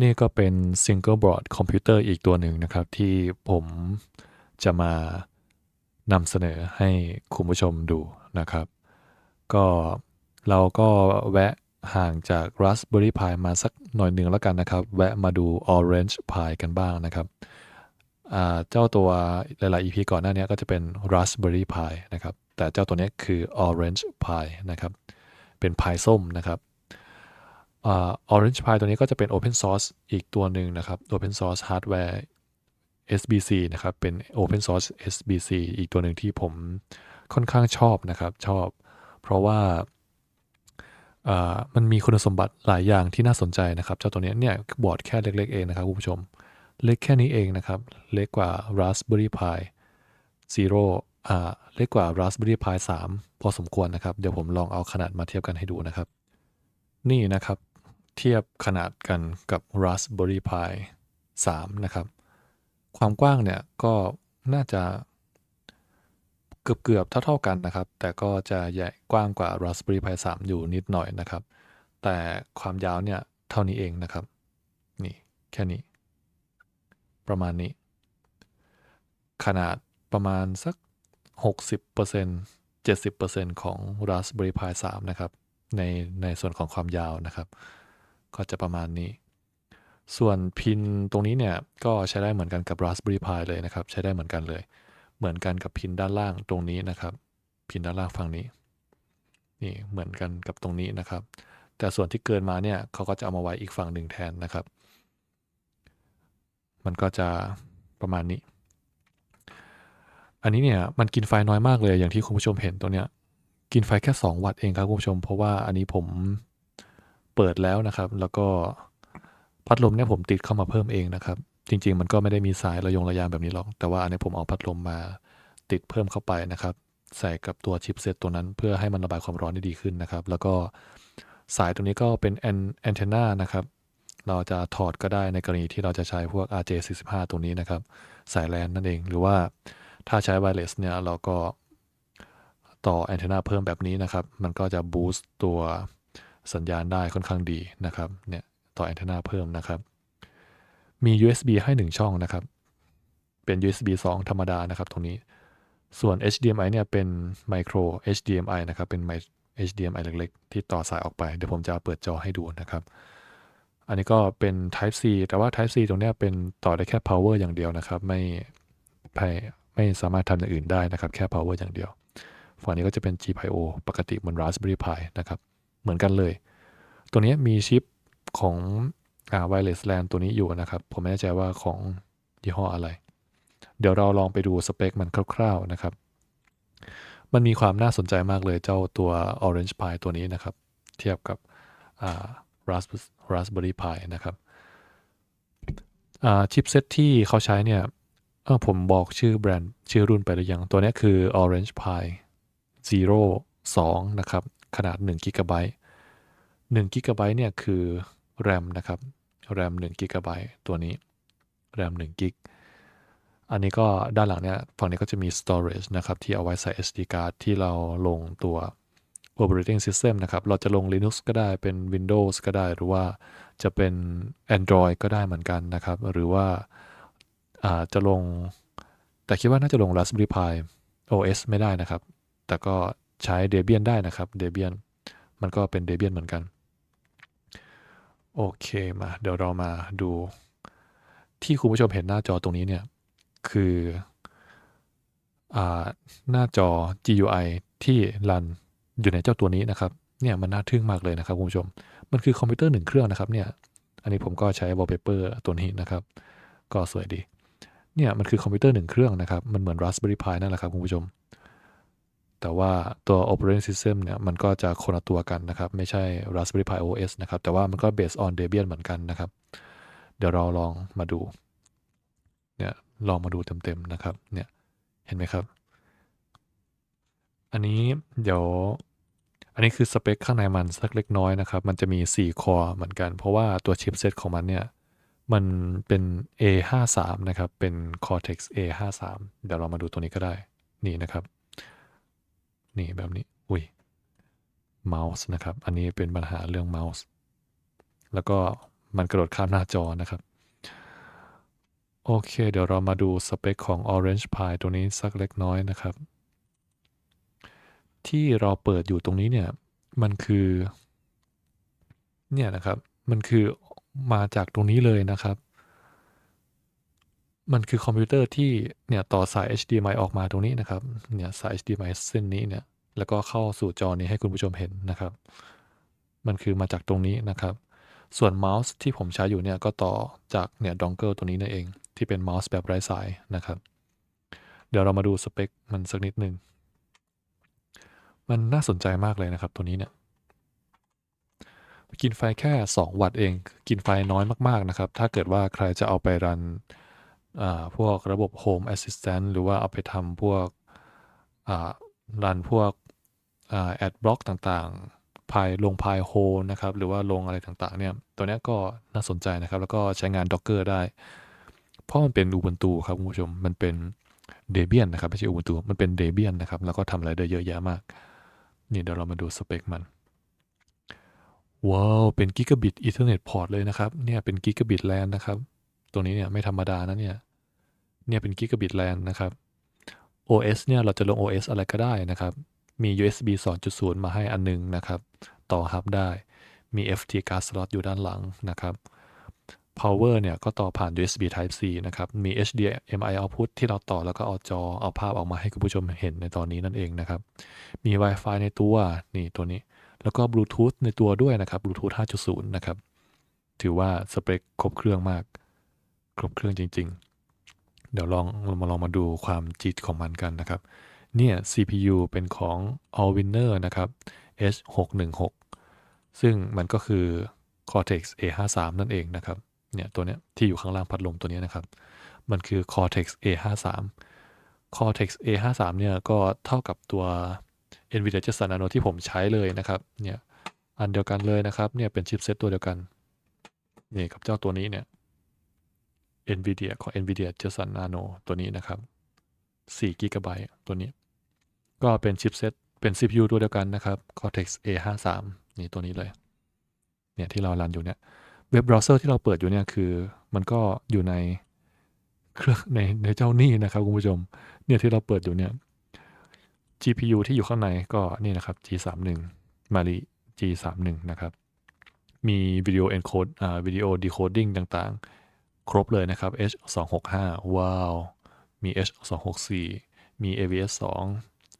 นี่ก็เป็น Single Board คอมพิวเตอร์อีกตัวหนึ่งนะครับ ที่ผมจะมานำเสนอให้คุณผู้ชมดูนะครับ ก็เราก็แวะห่างจาก Raspberry Pi มาสักหน่อยหนึ่งแล้วกันนะครับ แวะมาดู Orange Pi กันบ้างนะครับเจ้าตัวหลาย ๆ EP ก่อนหน้านี้ก็จะเป็น Raspberry Pi นะครับ แต่เจ้าตัวนี้คือ Orange Pi นะครับ เป็น Pi ส้มนะครับ Orange Pi ตัวนี้ก็จะเป็น Open Source อีกตัวหนึ่งนะครับ Open Source Hardware SBC นะครับ เป็น Open Source SBC อีกตัวหนึ่งที่ผมค่อนข้างชอบนะครับ ชอบ เพราะว่ามันมีคุณสมบัติหลายอย่างที่น่าสนใจนะครับ เจ้าตัวนี้เนี่ยบอร์ดแค่เล็ก ๆ เองนะครับคุณผู้ชม เล็กแค่นี้เองนะครับ เล็กกว่า Raspberry Pi Zero อ่าเล็กกว่า Raspberry Pi 3 พอสมควรนะครับ เดี๋ยวผมลองเอาขนาดมาเทียบกันให้ดูนะครับ นี่นะครับ เทียบขนาดกันกับ Raspberry Pi 3 นะครับ ความกว้างเนี่ยก็น่าจะเกือบๆเท่าๆกันนะครับ แต่ก็จะใหญ่กว้างกว่า Raspberry Pi 3 อยู่นิดหน่อยนะครับ แต่ความยาวเนี่ยเท่านี้เองนะครับ นี่แค่นี้ ประมาณนี้ ขนาดประมาณสัก 60% 70%ของ Raspberry Pi 3 นะครับ ในในส่วนของความยาวนะครับ ก็จะประมาณนี้ ส่วนพินตรงนี้เนี่ยก็ใช้ได้เหมือนกันกับ Raspberry Pi เลยนะครับ ใช้ได้เหมือนกันเลย เหมือนกันกับพินด้านล่างตรงนี้นะครับ พินด้านล่างฝั่งนี้ นี่เหมือนกันกับตรงนี้นะครับ แต่ส่วนที่เกินมาเนี่ยเขาก็จะเอามาไว้อีกฝั่งหนึ่งแทนนะครับ มันก็จะประมาณนี้ อันนี้เนี่ยมันกินไฟน้อยมากเลยอย่างที่คุณผู้ชมเห็นตัวเนี้ยกินไฟแค่ 2 วัตต์เองครับคุณผู้ชม เพราะว่าอันนี้ผม เปิดแล้วนะครับ แล้วก็พัดลมเนี่ยผมติดเข้ามาเพิ่มเองนะครับ จริง ๆ มันก็ไม่ได้มีสายระยงระยางแบบนี้หรอก แต่ว่าอันนี้ผมเอาพัดลมมาติดเพิ่มเข้าไปนะครับ ใส่กับตัวชิปเซตตัวนั้นเพื่อให้มันระบายความร้อนได้ดีขึ้นนะครับ แล้วก็สายตรงนี้ก็เป็นแอนแอนเทนานะครับ เราจะถอดก็ได้ในกรณีที่เราจะใช้พวก RJ45 ตรงนี้นะครับ สายแลนนั่นเอง หรือว่าถ้าใช้ไวเลสเนี่ยเราก็ต่อแอนเทนาเพิ่มแบบนี้นะครับ มันก็จะบูสต์ตัว สัญญาณได้ค่อนข้างดีนะครับเนี่ยต่อแอนเทนาเพิ่มนะครับ มี USB ให้ 1 ช่องนะครับ เป็น USB 2 ธรรมดานะครับ ตรงนี้ส่วน HDMI เนี่ยเป็น Micro HDMI นะครับเป็น HDMI เล็กๆ ที่ต่อสายออกไป เดี๋ยวผมจะเปิดจอให้ดูนะครับ อันนี้ก็เป็น Type C แต่ว่า Type C ตรงเนี้ยเป็นต่อได้แค่ power อย่างเดียวนะครับไม่ไม่ไม่สามารถทำอย่างอื่นได้นะครับ แค่ power อย่างเดียว ฝั่งนี้ก็จะเป็น GPIO ปกติเหมือน Raspberry Pi นะครับ เหมือนกันเลย ตัวนี้มีชิปของอ่า wireless LAN ตัวนี้อยู่นะครับ ผมไม่แน่ใจว่าของยี่ห้ออะไร เดี๋ยวเราลองไปดูสเปคมันคร่าวๆนะครับ มันมีความน่าสนใจมากเลยเจ้าตัว Orange Pi ตัวนี้นะครับ เทียบกับ Raspberry Pi นะครับชิปเซตที่เขาใช้เนี่ยผมบอกชื่อแบรนด์ชื่อรุ่นไปหรือยัง ตัวนี้คือ Orange Pi Zero 2 นะครับ ขนาด1 g b 1 g b เนี่ยคือ RAM นะครับ RAM 1 g b ตัวนี้ RAM 1 g b อันนี้ก็ด้านหลังเนี่ยฝั่งนี้ก็จะมี storage นะครับที่เอาไว้ใส่ SD card ที่เราลงตัว operating system นะครับ เราจะลง Linux ก็ได้เป็น Windows ก็ได้ หรือว่าจะเป็น Android ก็ได้เหมือนกันนะครับ หรือว่าอาจะลง แต่คิดว่าน่าจะลง Raspberry Pi OS ไม่ได้นะครับ แต่ก็ ใช้ Debian ได้นะครับ Debian มันก็เป็น Debian เหมือนกัน โอเคมาเดี๋ยวเรามาดู ที่คุณผู้ชมเห็นหน้าจอตรงนี้เนี่ย คืออหน้าจอ GUI ที่รันอยู่ในเจ้าตัวนี้นะครับเนี่ยมันน่าทึ่งมากเลยนะครับคุณผู้ชม มันคือคอมพิวเตอร์หนึ่งเครื่องนะครับเนี่ย อันนี้ผมก็ใช้ wallpaper ตัวนี้นะครับ ก็สวยดี เนี่ยมันคือคอมพิวเตอร์หนึ่งเครื่องนะครับ มันเหมือน Raspberry Pi นั่นแหละครับคุณผู้ชม แต่ว่าตัว operating system เนี่ยมันก็จะคนละตัวกันนะครับ ไม่ใช่ Raspberry Pi OS นะครับ แต่ว่ามันก็ based on Debian เหมือนกันนะครับ เดี๋ยวเราลองมาดู เนี่ย ลองมาดูเต็มๆนะครับ เนี่ย เห็นไหมครับ อันนี้เดี๋ยว อันนี้คือสเปคข้างในมันสักเล็กน้อยนะครับ มันจะมี 4 คอเหมือนกัน เพราะว่าตัวชิปเซตของมันเนี่ย มันเป็น A53 นะครับ เป็น Cortex A53 เดี๋ยวเรามาดูตัวนี้ก็ได้ นี่นะครับ นี่แบบนี้ อุ้ยเมาส์นะครับ อันนี้เป็นปัญหาเรื่องเมาส์ แล้วก็มันกระโดดข้ามหน้าจอนะครับ โอเค เดี๋ยวเรามาดูสเปคของ Orange Pi ตัวนี้สักเล็กน้อยนะครับ ที่เราเปิดอยู่ตรงนี้เนี่ย มันคือ เนี่ยนะครับ มันคือมาจากตรงนี้เลยนะครับ มันคือคอมพิวเตอร์ที่เนี่ยต่อสาย HDMI ออกมาตรงนี้นะครับ เนี่ยสาย HDMI เส้นนี้เนี่ย แล้วก็เข้าสู่จอนี้ให้คุณผู้ชมเห็นนะครับ มันคือมาจากตรงนี้นะครับ ส่วนเมาส์ที่ผมใช้อยู่เนี่ยก็ต่อจากเนี่ยดองเกิลตัวนี้นั่นเอง ที่เป็นเมาส์แบบไร้สายนะครับ เดี๋ยวเรามาดูสเปคมันสักนิดหนึ่ง มันน่าสนใจมากเลยนะครับตัวนี้เนี่ยกินไฟแค่ 2 วัตต์เอง กินไฟน้อยมากๆนะครับ ถ้าเกิดว่าใครจะเอาไปรัน พวกระบบ Home Assistant หรือว่าเอาไปทำพวกรันพวกแอดบล็อกต่างๆพายลงพายโฮนะครับ หรือว่าลงอะไรต่างๆเนี่ยตัวนี้ก็น่าสนใจนะครับ แล้วก็ใช้งาน Docker ได้ เพราะมันเป็น Ubuntu ครับคุณผู้ชม มันเป็น Debian นะครับ ไม่ใช่ Ubuntu มันเป็น Debian นะครับ แล้วก็ทำอะไรได้เยอะแยะมาก นี่เดี๋ยวเรามาดูสเปคมันว้าว เป็นกิกะบิตอีเทอร์เน็ตพอร์ตเลยนะครับ เนี่ยเป็นกิกะบิตแลนนะครับ ตัวนี้เนี่ยไม่ธรรมดานะเนี่ย เนี่ยเป็นกิกะบิตแลนนะครับ OS เนี่ยเราจะลง OS อะไรก็ได้นะครับ มี USB 2.0 มาให้อันนึงนะครับ ต่อฮับได้ มี FT card slot อยู่ด้านหลังนะครับ power เนี่ยก็ต่อผ่าน USB Type C นะครับ มี HDMI output ที่เราต่อแล้วก็เอาจอเอาภาพออกมาให้คุณผู้ชมเห็นในตอนนี้นั่นเองนะครับ มี Wi-Fi ในตัวนี่ตัวนี้ แล้วก็บลูทูธในตัวด้วยนะครับบลูทูธ5.0 นะครับ ถือว่าสเปคครบเครื่องมาก ครบเครื่องจริง ๆ เดี๋ยวลองมาลองมาดูความจิตของมันกันนะครับ เนี่ย CPU เป็นของ Allwinner นะครับ H616 ซึ่งมันก็คือ Cortex A53 นั่นเองนะครับ เนี่ยตัวเนี้ยที่อยู่ข้างล่างพัดลมตัวนี้นะครับ มันคือ Cortex A53 Cortex A53 เนี่ยก็เท่ากับตัว NVIDIA Jetson Nano ที่ผมใช้เลยนะครับ เนี่ยอันเดียวกันเลยนะครับ เนี่ยเป็นชิปเซตตัวเดียวกัน นี่กับเจ้าตัวนี้เนี่ย NVIDIA ของ NVIDIA Jetson Nano ตัวนี้นะครับ4 g b ตัวนี้ ก็เป็นชิปเซตเป็น CPU ตัวเดียวกันนะครับ Cortex A53 นี่ตัวนี้เลย เนี่ยที่เรารันอยู่เนี่ยเว็บเบราว์เซอร์ที่เราเปิดอยู่เนี่ยคือ มันก็อยู่ในเครื่องในในเจ้านี่นะครับคุณผู้ชม เนี่ยที่เราเปิดอยู่เนี่ย GPU ที่อยู่ข้างในก็นี่นะครับ G31 Mali G31 นะครับ มีวิดีโอ encode อ่าวิดีโอ decoding ต่างๆ ครบเลยนะครับ H265 ว้าว มี H264 มี AVS2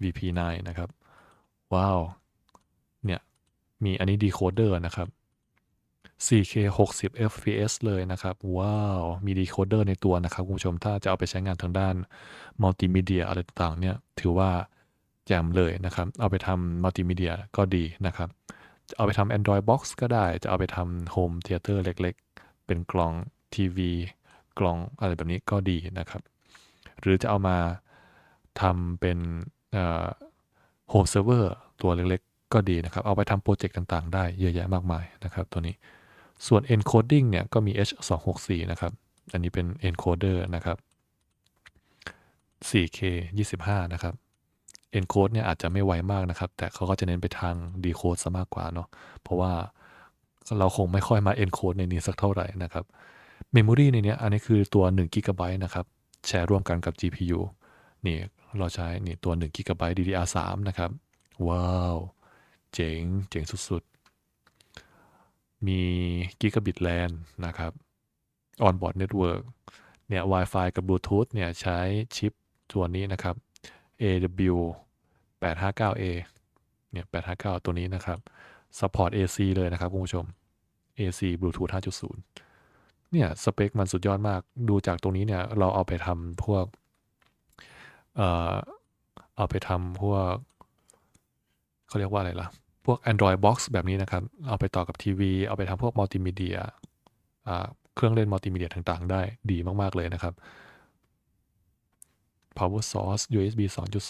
VP9 นะครับ ว้าว เนี่ย มีอันนี้ decoder นะครับ 4K 60 fps เลยนะครับ ว้าว มี decoder ในตัวนะครับ คุณผู้ชมถ้าจะเอาไปใช้งานทางด้านมัลติมีเดียอะไรต่างๆ เนี่ย ถือว่าแจ่มเลยนะครับ เอาไปทำมัลติมีเดียก็ดีนะครับจะเอาไปทำ Android Box ก็ได้ จะเอาไปทำ Home Theater เล็กๆ เป็นกล่อง ทีวี กล่องอะไรแบบนี้ก็ดีนะครับ หรือจะเอามาทำเป็นโฮมเซิร์ฟเวอร์ตัวเล็กๆ ก็ดีนะครับ เอาไปทำโปรเจกต์ต่างๆ ได้เยอะแยะมากมายนะครับตัวนี้ ส่วน encoding เนี่ยก็มี H264 นะครับ อันนี้เป็น encoder นะครับ 4K 25 นะครับ encode เนี่ยอาจจะไม่ไวมากนะครับ แต่เขาก็จะเน้นไปทาง decode ซะมากกว่าเนาะ เพราะว่าเราคงไม่ค่อยมา encode ในนี้สักเท่าไหร่นะครับ memory ในนี้อันนี้คือตัว1 g b นะครับ แชร์ร่วมกันกับ GPU นี่เราใช้นี่ตัว1 g b DDR3 นะครับ ว้าว เจ๋ง เจ๋งสุดๆ มี Gigabit LAN นะครับ Onboard Network เนี่ย Wi-Fi กับ Bluetooth เนี่ยใช้ชิปตัวนี้นะครับ AW 859A เนี่ย 859 ตัวนี้นะครับ Support AC เลยนะครับคุณผู้ชม AC Bluetooth 5.0 เนี่ยสเปคมันสุดยอดมาก ดูจากตรงนี้เนี่ย เราเอาไปทำพวก เอ่อ เอาไปทำพวกเขาเรียกว่าอะไรล่ะ พวก Android Box แบบนี้นะครับ เอาไปต่อกับทีวี เอาไปทำพวกมัลติมีเดียเครื่องเล่นมัลติมีเดียต่างๆ ได้ดีมาก ๆ เลยนะครับ power source USB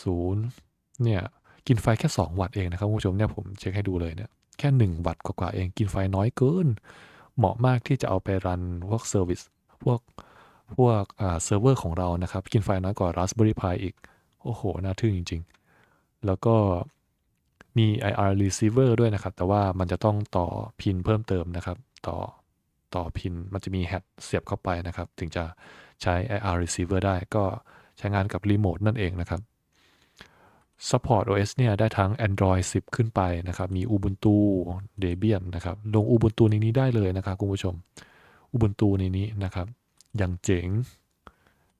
2.0 เนี่ย กินไฟแค่ 2 วัตต์เองนะครับคุณผู้ชมเนี่ยผมเช็คให้ดูเลยเนี่ย แค่ 1 วัตต์กว่าๆเอง กินไฟน้อยเกิน เหมาะมากที่จะเอาไปรันพวกเซอร์วิสพวกพวกเซิร์ฟเวอร์ของเรานะครับ กินไฟน้อยกว่า Raspberry Pi อีก โอ้โห น่าทึ่งจริง ๆ แล้วก็มี IR receiver ด้วยนะครับ แต่ว่ามันจะต้องต่อพินเพิ่มเติมนะครับ ต่อต่อพินมันจะมีแฮดเสียบเข้าไปนะครับ ถึงจะใช้ IR receiver ได้ก็ใช้งานกับรีโมทนั่นเองนะครับ Support OS เนี่ยได้ทั้ง Android 10 ขึ้นไปนะครับมี Ubuntu Debian นะครับลง Ubuntu ในนี้ได้เลยนะครับคุณผู้ชม Ubuntu ในนี้นะครับอย่างเจ๋ง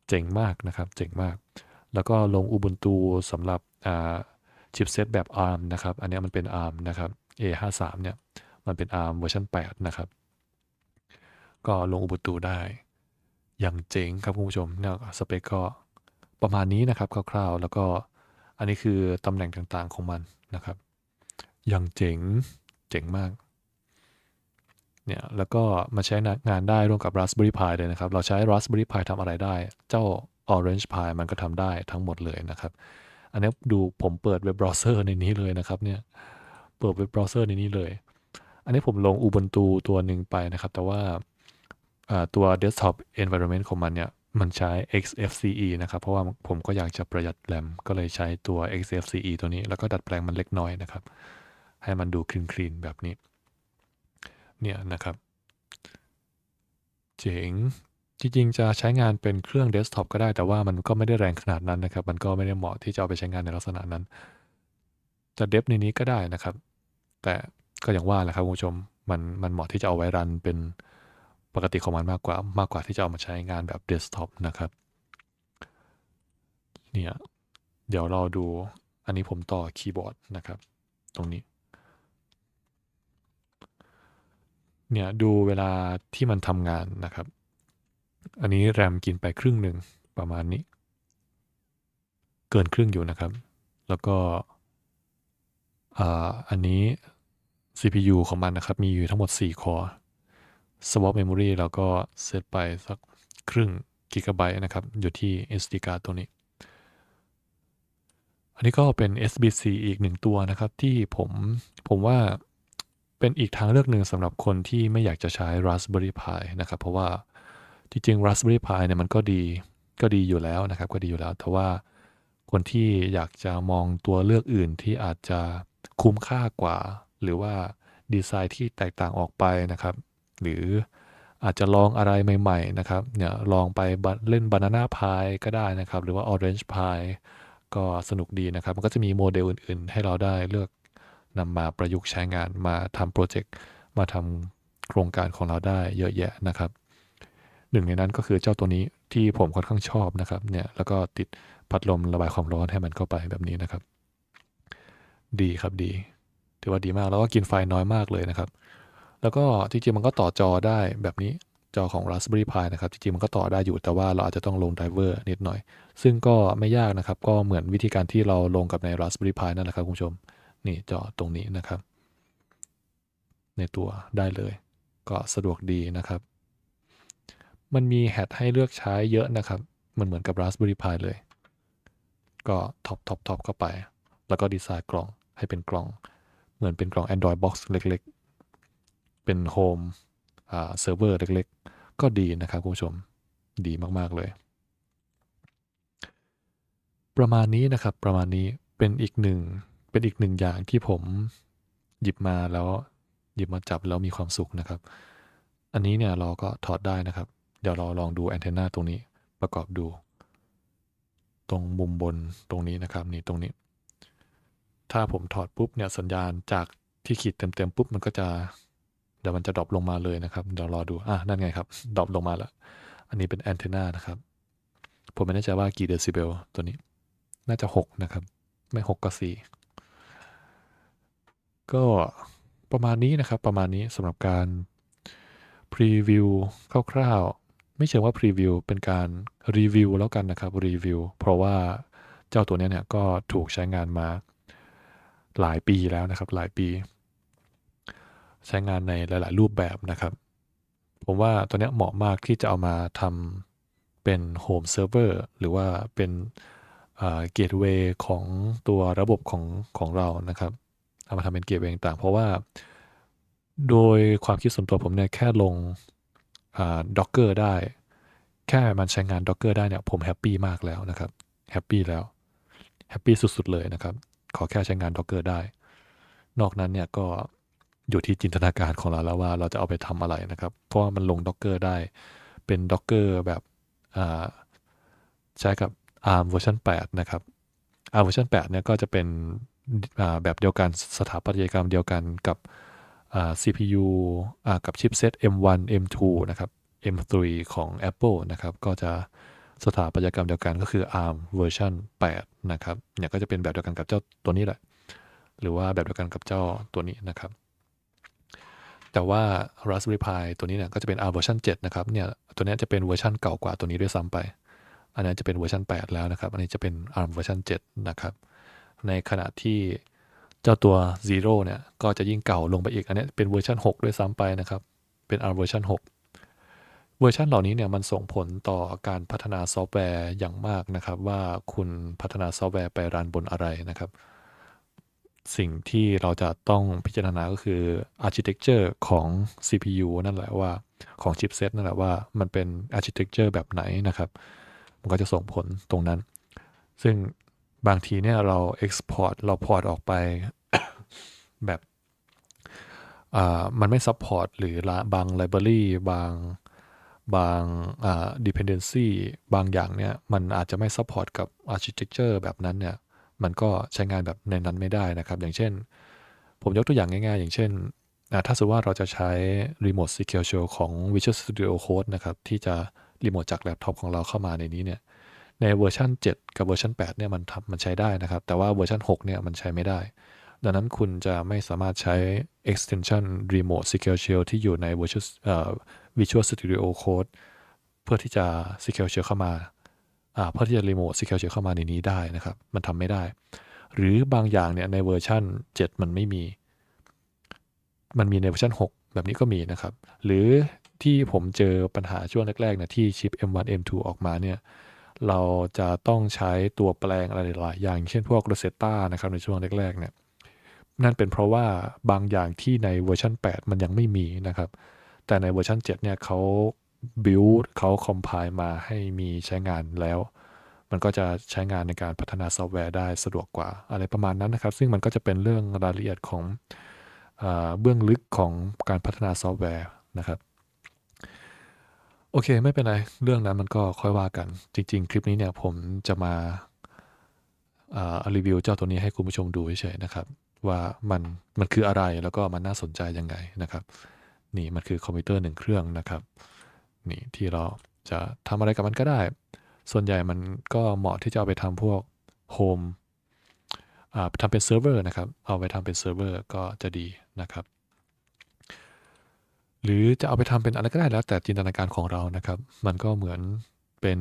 เจ๋งมากนะครับเจ๋งมาก แล้วก็ลง Ubuntu สำหรับชิปเซตแบบ ARM นะครับอันนี้มันเป็น ARM นะครับ A53 เนี่ยมันเป็น ARM เวอร์ชัน8นะครับก็ลง Ubuntu ได้อย่างเจ๋งครับคุณผู้ชมเนี่ยสเปคก็ประมาณนี้นะครับคร่าวๆ แล้วก็ อันนี้คือตำแหน่งต่างๆของมันนะครับอย่างเจ๋งเจ๋งมากเนี่ยแล้วก็มาใช้งานได้ร่วมกับ Raspberry Pi เลยนะครับ เราใช้ Raspberry Pi ทำอะไรได้ เจ้า Orange Pi มันก็ทำได้ทั้งหมดเลยนะครับ อันนี้ดูผมเปิดเว็บเบราว์เซอร์ในนี้เลยนะครับเนี่ยเปิดเว็บเบราว์เซอร์ในนี้เลย อันนี้ผมลง Ubuntu ตัวหนึ่งไปนะครับ แต่ว่าตัว desktop environment ของมันเนี่ย มันใช้ XFCE นะครับ เพราะว่าผมก็อยากจะประหยัดแรมก็เลยใช้ตัว XFCE ตัวนี้ แล้วก็ดัดแปลงมันเล็กน้อยนะครับ ให้มันดูคลีนๆแบบนี้ เนี่ยนะครับ เจ๋ง จริงๆ จะใช้งานเป็นเครื่องเดสก์ท็อปก็ได้ แต่ว่ามันก็ไม่ได้แรงขนาดนั้นนะครับ มันก็ไม่ได้เหมาะที่จะเอาไปใช้งานในลักษณะนั้น จะเดฟในนี้ก็ได้นะครับ แต่ก็อย่างว่าแหละครับคุณผู้ชม มันมันเหมาะที่จะเอาไว้รันเป็น ปกติของมันมากกว่ามากกว่าที่จะเอามาใช้งานแบบเดสก์ท็อปนะครับ เนี่ย เดี๋ยวเราดูอันนี้ผมต่อคีย์บอร์ดนะครับ ตรงนี้ เนี่ยดูเวลาที่มันทำงานนะครับ อันนี้แรมกินไปครึ่งหนึ่งประมาณนี้ เกินครึ่งอยู่นะครับ แล้วก็อันนี้ CPU ของมันนะครับ มีอยู่ทั้งหมด 4 คอร์ swap memory เราก็เซตไปสักครึ่งกิกะไบต์นะครับ อยู่ที่ SD card ตัวนี้ อันนี้ก็เป็น SBC อีกหนึ่งตัวนะครับ ที่ผมผมว่าเป็นอีกทางเลือกหนึ่งสำหรับคนที่ไม่อยากจะใช้ Raspberry Pi นะครับ เพราะว่าจริงๆ Raspberry Pi เนี่ยมันก็ดีก็ดีอยู่แล้วนะครับ ก็ดีอยู่แล้ว แต่ว่าคนที่อยากจะมองตัวเลือกอื่นที่อาจจะคุ้มค่ากว่า หรือว่าดีไซน์ที่แตกต่างออกไปนะครับ หรืออาจจะลองอะไรใหม่ๆนะครับเนี่ยลองไปเล่น Banana Pi ก็ได้นะครับ หรือว่า Orange Pi ก็สนุกดีนะครับ มันก็จะมีโมเดลอื่นๆ ให้เราได้เลือกนำมาประยุกต์ใช้งานมาทำโปรเจกต์มาทำโครงการของเราได้เยอะแยะนะครับ หนึ่งในนั้นก็คือเจ้าตัวนี้ที่ผมค่อนข้างชอบนะครับเนี่ยแล้วก็ติดพัดลมระบายความร้อนให้มันเข้าไปแบบนี้นะครับ ดีครับดี ถือว่าดีมากแล้วก็กินไฟน้อยมากเลยนะครับ แล้วก็จริงๆมันก็ต่อจอได้แบบนี้จอของ Raspberry Pi นะครับ จริงๆ มันก็ต่อได้อยู่แต่ว่าเราอาจจะต้องลงไดเวอร์นิดหน่อย ซึ่งก็ไม่ยากนะครับ ก็เหมือนวิธีการที่เราลงกับใน Raspberry Pi นั่นแหละครับคุณผู้ชม นี่จอตรงนี้นะครับ ในตัวได้เลย ก็สะดวกดีนะครับ มันมีแฮดให้เลือกใช้เยอะนะครับ มันเหมือนกับ Raspberry Pi เลย ก็ท็อปท็อปท็อปเข้าไป แล้วก็ดีไซน์กล่องให้เป็นกล่อง เหมือนเป็นกล่อง Android Box เล็ก ๆ เป็นโฮมเซิร์ฟเวอร์เล็กๆ ก็ดีนะครับคุณผู้ชมดีมากๆเลย ประมาณนี้นะครับประมาณนี้เป็นอีกหนึ่งเป็นอีกหนึ่งอย่างที่ผมหยิบมาแล้วหยิบมาจับแล้วมีความสุขนะครับ อันนี้เนี่ยเราก็ถอดได้นะครับ เดี๋ยวเราลองดูแอนเทนาตรงนี้ประกอบดู ตรงมุมบนตรงนี้นะครับนี่ตรงนี้ ถ้าผมถอดปุ๊บเนี่ยสัญญาณจากที่ขีดเต็มๆปุ๊บมันก็จะ ดี๋ยวมันจะดรอปลงมาเลยนะครับ เดี๋ยวรอดู อะ นั่นไงครับ ดรอปลงมาแล้ว อันนี้เป็นแอนเทนานะครับ ผมไม่แน่ใจว่ากี่เดซิเบลตัวนี้ น่าจะ 6 นะครับ ไม่ 6 ก็ 4 ก็ประมาณนี้นะครับ ประมาณนี้สำหรับการพรีวิวคร่าวๆ ไม่เชิงว่าพรีวิวเป็นการรีวิวแล้วกันนะครับ รีวิว เพราะว่าเจ้าตัวนี้เนี่ยก็ถูกใช้งานมาหลายปีแล้วนะครับ หลายปี ใช้งานในหลาย ๆ รูปแบบนะครับ ผมว่าตัวนี้เหมาะมากที่จะเอามาทำเป็นโฮมเซิร์ฟเวอร์หรือว่าเป็นเกตเวย์ของตัวระบบของของเรานะครับเอามาทำเป็นเกตเวย์ต่างๆ เพราะว่า โดยความคิดส่วนตัวผมเนี่ยแค่ลงด็อกเกอร์ได้ แค่มันใช้งานด็อกเกอร์ได้เนี่ยผมแฮปปี้มากแล้วนะครับแฮปปี้แล้วแฮปปี้สุด ๆ เลยนะครับ ขอแค่ใช้งานด็อกเกอร์ได้ นอกนั้นเนี่ยก็ อยู่ที่จินตนาการของเราแล้วว่าเราจะเอาไปทำอะไรนะครับ เพราะว่ามันลง Docker ได้ เป็น Docker แบบใช้กับ ARM เวอร์ชัน8 นะครับ ARM เวอร์ชัน8เนี่ยก็จะเป็นแบบเดียวกันสถาปัตยกรรมเดียวกันกับ CPU กับชิปเซต M1 M2 นะครับ M3 ของ Apple นะครับ ก็จะสถาปัตยกรรมเดียวกันก็คือ ARM เวอร์ชัน8 นะครับ เนี่ยก็จะเป็นแบบเดียวกันกับเจ้าตัวนี้แหละ หรือว่าแบบเดียวกันกับเจ้าตัวนี้นะครับ แต่ว่า Raspberry Pi ตัวนี้เนี่ยก็จะเป็น ARM เวอร์ชัน7นะครับเนี่ยตัวนี้จะเป็นเวอร์ชันเก่ากว่าตัวนี้ด้วยซ้ำไป อันนั้นจะเป็นเวอร์ชัน8 แล้วนะครับ อันนี้จะเป็น ARM เวอร์ชัน7นะครับ ในขณะที่เจ้าตัว Zero เนี่ยก็จะยิ่งเก่าลงไปอีก อันนี้เป็นเวอร์ชัน6 ด้วยซ้ำไปนะครับ เป็น ARM เวอร์ชัน6 เวอร์ชันเหล่านี้เนี่ยมันส่งผลต่อการพัฒนาซอฟต์แวร์อย่างมากนะครับ ว่าคุณพัฒนาซอฟต์แวร์ไปรันบนอะไรนะครับ สิ่งที่เราจะต้องพิจารณาก็คือ architecture ของ CPU นั่นแหละว่าของ chipset นั่นแหละว่ามันเป็น architecture แบบไหนนะครับ มันก็จะส่งผลตรงนั้น ซึ่งบางทีเนี่ยเรา export เราพอร์ตออกไปแบบอ่ามันไม่ support หรือบาง library บางบางอ่า dependency บางอย่างเนี่ย มันอาจจะไม่ support กับ architecture แบบนั้นเนี่ย มันก็ใช้งานแบบในนั้นไม่ได้นะครับ อย่างเช่น ผมยกตัวอย่างง่ายๆ อย่างเช่น ถ้าสมมติว่าเราจะใช้ Remote Secure Shell ของ Visual Studio Code นะครับ ที่จะรีโมทจากแล็ปท็อปของเราเข้ามาในนี้เนี่ย ในเวอร์ชัน7 กับเวอร์ชัน8เนี่ยมันทำมันใช้ได้นะครับ แต่ว่าเวอร์ชัน6เนี่ยมันใช้ไม่ได้ ดังนั้นคุณจะไม่สามารถใช้ extension remote secure shell ที่อยู่ใน Visual Visual Studio Code เพื่อที่จะ secure shell เข้ามา เพื่อที่จะ remote secure shell เข้ามาในนี้ได้นะครับ มันทำไม่ได้ หรือบางอย่างเนี่ยในเวอร์ชัน7 มันไม่มี มันมีในเวอร์ชัน6 แบบนี้ก็มีนะครับ หรือที่ผมเจอปัญหาช่วงแรกๆเนี่ยที่ชิป M1 M2 ออกมาเนี่ยเราจะต้องใช้ตัวแปลงอะไรหลายอย่างเช่นพวก Rosetta นะครับในช่วงแรกๆเนี่ยนั่นเป็นเพราะว่าบางอย่างที่ในเวอร์ชัน8 มันยังไม่มีนะครับ แต่ในเวอร์ชัน7เนี่ยเขา build เขา compile มาให้มีใช้งานแล้ว มันก็จะใช้งานในการพัฒนาซอฟต์แวร์ได้สะดวกกว่า อะไรประมาณนั้นนะครับ ซึ่งมันก็จะเป็นเรื่องรายละเอียดของอเบื้องลึกของการพัฒนาซอฟต์แวร์นะครับโอเคไม่เป็นไร เรื่องนั้นมันก็ค่อยว่ากัน จริง ๆ คลิปนี้เนี่ยผมจะมาารีวิวเจ้าตัวนี้ให้คุณผู้ชมดูเฉยๆนะครับ ว่ามันมันคืออะไรแล้วก็มันน่าสนใจยังไงนะครับ นี่มันคือคอมพิวเตอร์หนึ่งเครื่องนะครับ นี่ที่เราจะทำอะไรกับมันก็ได้ ส่วนใหญ่มันก็เหมาะที่จะเอาไปทำพวกโฮมอ่าทำเป็นเซิร์ฟเวอร์นะครับ เอาไปทำเป็นเซิร์ฟเวอร์ก็จะดีนะครับ หรือจะเอาไปทำเป็นอะไรก็ได้แล้ว แต่จินตนาการของเรานะครับ มันก็เหมือนเป็น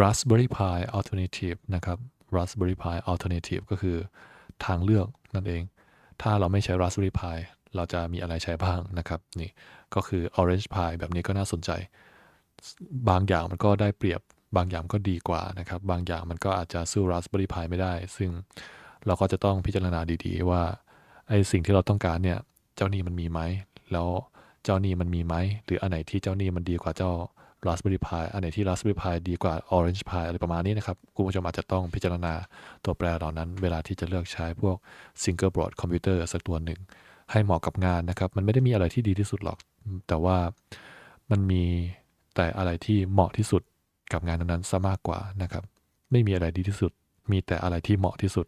Raspberry Pi Alternative นะครับ Raspberry Pi Alternative ก็คือทางเลือกนั่นเอง ถ้าเราไม่ใช้ Raspberry Pi เราจะมีอะไรใช้บ้างนะครับนี่ก็คือ Orange Pi แบบนี้ก็น่าสนใจ บางอย่างมันก็ได้เปรียบบางอย่างก็ดีกว่านะครับ บางอย่างมันก็อาจจะสู้ Raspberry Pi ไม่ได้ ซึ่งเราก็จะต้องพิจารณาดีๆ ว่าไอ้สิ่งที่เราต้องการเนี่ยเจ้านี่มันมีไหม แล้วเจ้านี่มันมีไหม หรืออันไหนที่เจ้านี่มันดีกว่าเจ้า Raspberry Pi อันไหนที่ Raspberry Pi ดีกว่า Orange Pi อะไรประมาณนี้นะครับคุณผู้ชมอาจจะต้องพิจารณาตัวแปรเหล่านั้น เวลาที่จะเลือกใช้พวก Single Board Computer สักตัวหนึ่ง ให้เหมาะกับงานนะครับ มันไม่ได้มีอะไรที่ดีที่สุดหรอก แต่ว่ามันมีแต่อะไรที่เหมาะที่สุดกับงานนั้นๆซะมากกว่านะครับ ไม่มีอะไรดีที่สุด มีแต่อะไรที่เหมาะที่สุด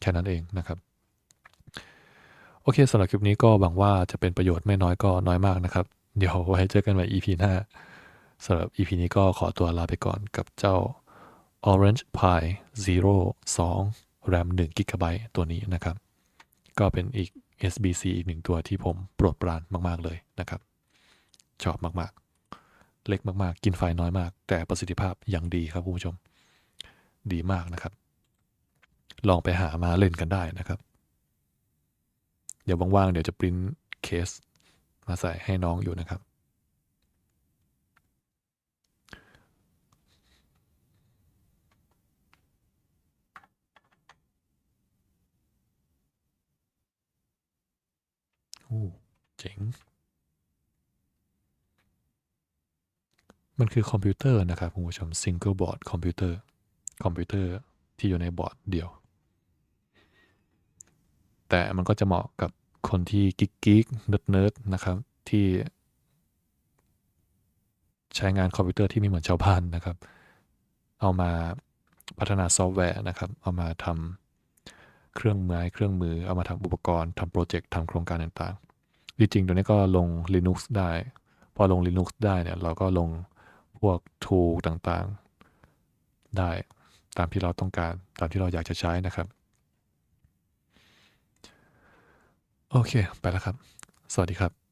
แค่นั้นเองนะครับ โอเคสำหรับคลิปนี้ก็หวังว่าจะเป็นประโยชน์ไม่น้อยก็น้อยมากนะครับ เดี๋ยวไว้เจอกันใหม่ EP หน้าสำหรับ EP นี้ก็ขอตัวลาไปก่อนกับเจ้า Orange Pi Zero 2 RAM 1 g b ตัวนี้นะครับ ก็เป็นอีก SBC อีกหนึ่งตัวที่ผมโปรดปรานมาก ๆ เลยนะครับ ชอบมาก ๆ เล็กมาก ๆ กินไฟน้อยมาก แต่ประสิทธิภาพยังดีครับคุณผู้ชม ดีมากนะครับ ลองไปหามาเล่นกันได้นะครับ เดี๋ยวว่าง ๆ เดี๋ยวจะปริ้นเคสมาใส่ให้น้องอยู่นะครับ โอ้เจ๋ง มันคือคอมพิวเตอร์นะครับคุณผู้ชม single board คอมพิวเตอร์ คอมพิวเตอร์ที่อยู่ในบอร์ดเดียว แต่มันก็จะเหมาะกับคนที่กิ๊กกิ๊กเนิร์ดเนิร์ดนะครับที่ใช้งานคอมพิวเตอร์ที่ไม่เหมือนชาวบ้านนะครับ เอามาพัฒนาซอฟต์แวร์นะครับ เอามาทำ เครื่องมือเครื่องมือเอามาทำอุปกรณ์ทำโปรเจกต์ทำโครงการต่างๆ จริงๆ ตัวนี้ก็ลง Linux ได้ พอลง Linux ได้เนี่ยเราก็ลงพวก tool ต่างๆ ได้ตามที่เราต้องการตามที่เราอยากจะใช้นะครับ โอเค ไปแล้วครับ สวัสดีครับ